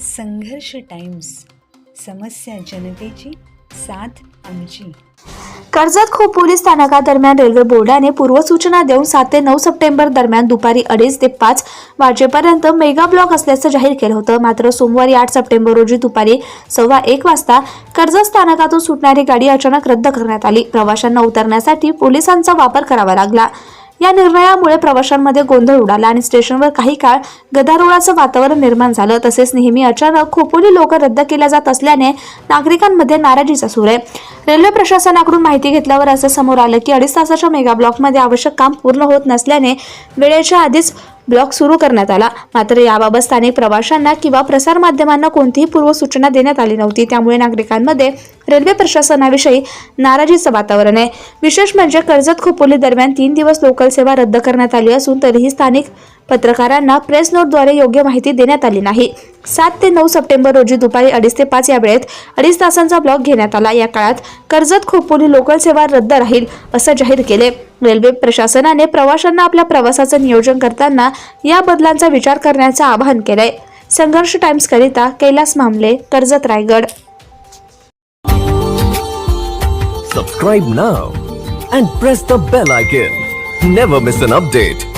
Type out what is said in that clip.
संघर्ष टाइम्स समस्या जनतेची साथ आमची. कर्जत खोप पोलीस स्थानकादरम्यान रेल्वे बोर्डाने पूर्वसूचना देऊन सात ते नऊ सप्टेंबर दरम्यान दुपारी अडीच ते पाच वाजेपर्यंत मेगा ब्लॉक असल्याचं जाहीर केलं होतं. मात्र सोमवारी आठ सप्टेंबर रोजी दुपारी सव्वा एक वाजता कर्जत स्थानकातून सुटणारी गाडी अचानक रद्द करण्यात आली. प्रवाशांना उतरण्यासाठी पोलिसांचा वापर करावा लागला. या निर्णयामुळे प्रवाशांमध्ये गोंधळ उडाला आणि स्टेशनवर काही काळ गदारोळाचं वातावरण निर्माण झालं. तसेच नेहमी अचानक खोपोली लोक रद्द केल्या जात असल्याने नागरिकांमध्ये नाराजीचा सूर आहे रेल्वे प्रशासनाकडून माहिती घेतल्यावर असं समोर आलं की अडीच तासाच्या मेगा ब्लॉकमध्ये आवश्यक काम पूर्ण होत नसल्याने वेळेच्या आधीच ब्लॉक सुरू करण्यात आला. मात्र याबाबत स्थानिक प्रवाशांना किंवा प्रसारमाध्यमांना कोणतीही पूर्वसूचना देण्यात आली नव्हती. त्यामुळे नागरिकांमध्ये रेल्वे प्रशासनाविषयी नाराजीचं वातावरण आहे. विशेष म्हणजे कर्जत खोपोली दरम्यान तीन दिवस लोकल सेवा रद्द करण्यात आली असून तरीही स्थानिक पत्रकारांना प्रेस नोटद्वारे योग्य माहिती देण्यात आली नाही. सात ते नऊ सप्टेंबर रोजी दुपारी अडीच ते पाच या वेळेत अडीच तासांचा ब्लॉक घेण्यात आला. या काळात कर्जत खोपोली लोकल सेवा रद्द राहील असं जाहीर केले. रेल्वे प्रशासनाने प्रवाशांना आपल्या प्रवासाचं नियोजन करताना या बदलांचा विचार करण्याचं आवाहन केलंय. संघर्ष टाइम्स करिता Kailas Mamale Karjat Raigad. Subscribe now and press the bell icon never miss an update